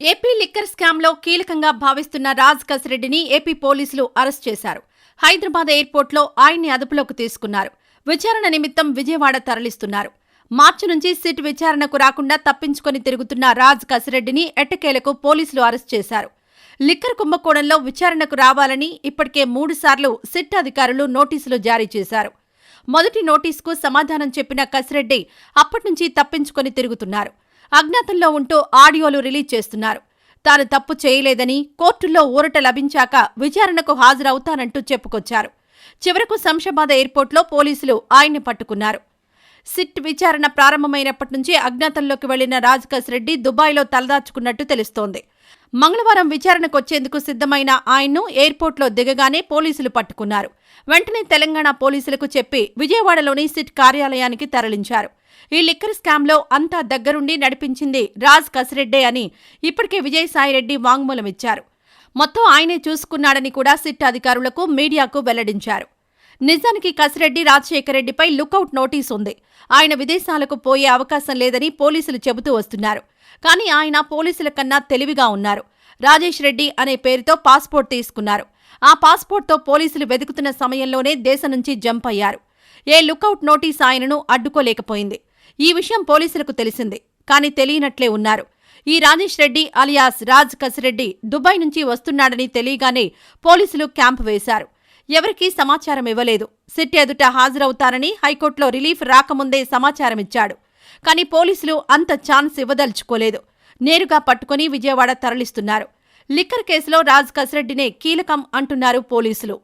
AP liquor స్కామ్లో కీలకంగా భావిస్తున్న రాజ్ కసిరెడ్డిని ఏపీ పోలీసులు అరెస్ట్ చేశారు. హైదరాబాద్ ఎయిర్పోర్ట్లో ఆయన్ని అదుపులోకి తీసుకున్నారు. విచారణ నిమిత్తం విజయవాడ తరలిస్తున్నారు. మార్చి నుంచి సిట్ విచారణకు రాకుండా తప్పించుకొని తిరుగుతున్న రాజ్ కసిరెడ్డిని ఎట్టకేలకు పోలీసులు అరెస్ట్ చేశారు. లిక్కర్ కుంభకోణంలో విచారణకు రావాలని ఇప్పటికే మూడుసార్లు సిట్ అధికారులు నోటీసులు జారీ చేశారు. మొదటి నోటీసుకు సమాధానం చెప్పిన కసిరెడ్డి అప్పట్నుంచి తప్పించుకొని తిరుగుతున్నారు. అజ్ఞాతంలో ఉంటూ ఆడియోలు రిలీజ్ చేస్తున్నారు. తాను తప్పు చేయలేదని కోర్టుల్లో ఊరట లభించాక విచారణకు హాజరవుతానంటూ చెప్పుకొచ్చారు. చివరకు శంషాబాద్ ఎయిర్పోర్ట్లో పోలీసులు ఆయన్ని పట్టుకున్నారు. సిట్ విచారణ ప్రారంభమైనప్పటి నుంచి అజ్ఞాతంలోకి వెళ్ళిన రాజకాస్ రెడ్డి దుబాయ్లో తలదాచుకున్నట్టు తెలుస్తోంది. మంగళవారం విచారణకు వచ్చేందుకు సిద్ధమైన ఆయన్ను ఎయిర్పోర్ట్లో దిగగానే పోలీసులు పట్టుకున్నారు. వెంటనే తెలంగాణ పోలీసులకు చెప్పి విజయవాడలోని సిట్ కార్యాలయానికి తరలించారు. ఈ లిక్కర్ స్కామ్లో అంతా దగ్గరుండి నడిపించింది రాజ్ కసిరెడ్డే అని ఇప్పటికే విజయసాయిరెడ్డి వాంగ్మూలం ఇచ్చారు మొత్తం ఆయనే చూసుకున్నాడని కూడా సిట్ అధికారులకు మీడియాకు వెల్లడించారు. నిజానికి కసిరెడ్డి రాజశేఖర రెడ్డిపై లుకౌట్ నోటీస్ ఉంది. ఆయన విదేశాలకు పోయే అవకాశం లేదని పోలీసులు చెబుతూ వస్తున్నారు. కానీ ఆయన పోలీసుల కన్నా తెలివిగా ఉన్నారు. రాజేష్ రెడ్డి అనే పేరుతో పాస్పోర్ట్ తీసుకున్నారు. ఆ పాస్పోర్ట్తో పోలీసులు వెతుకుతున్న సమయంలోనే దేశం నుంచి జంప్ అయ్యారు. ఏ లుకౌట్ నోటీస్ ఆయనను అడ్డుకోలేకపోయింది. ఈ విషయం పోలీసులకు తెలిసింది. కానీ తెలియనట్లే ఉన్నారు. ఈ రాజేష్ రెడ్డి అలియాస్ రాజ్ కసిరెడ్డి దుబాయ్ నుంచి వస్తున్నాడని తెలియగానే పోలీసులు క్యాంపు వేశారు. ఎవరికీ సమాచారం ఇవ్వలేదు. సిట్ ఎదుట హాజరవుతారని హైకోర్టులో రిలీఫ్ రాకముందే సమాచారం ఇచ్చాడు కానీ పోలీసులు అంత ఛాన్స్ ఇవ్వదలుచుకోలేదు. నేరుగా పట్టుకుని విజయవాడ తరలిస్తున్నారు. లిక్కర్ కేసులో రాజ్ కసిరెడ్డినే కీలకం అంటున్నారు పోలీసులు.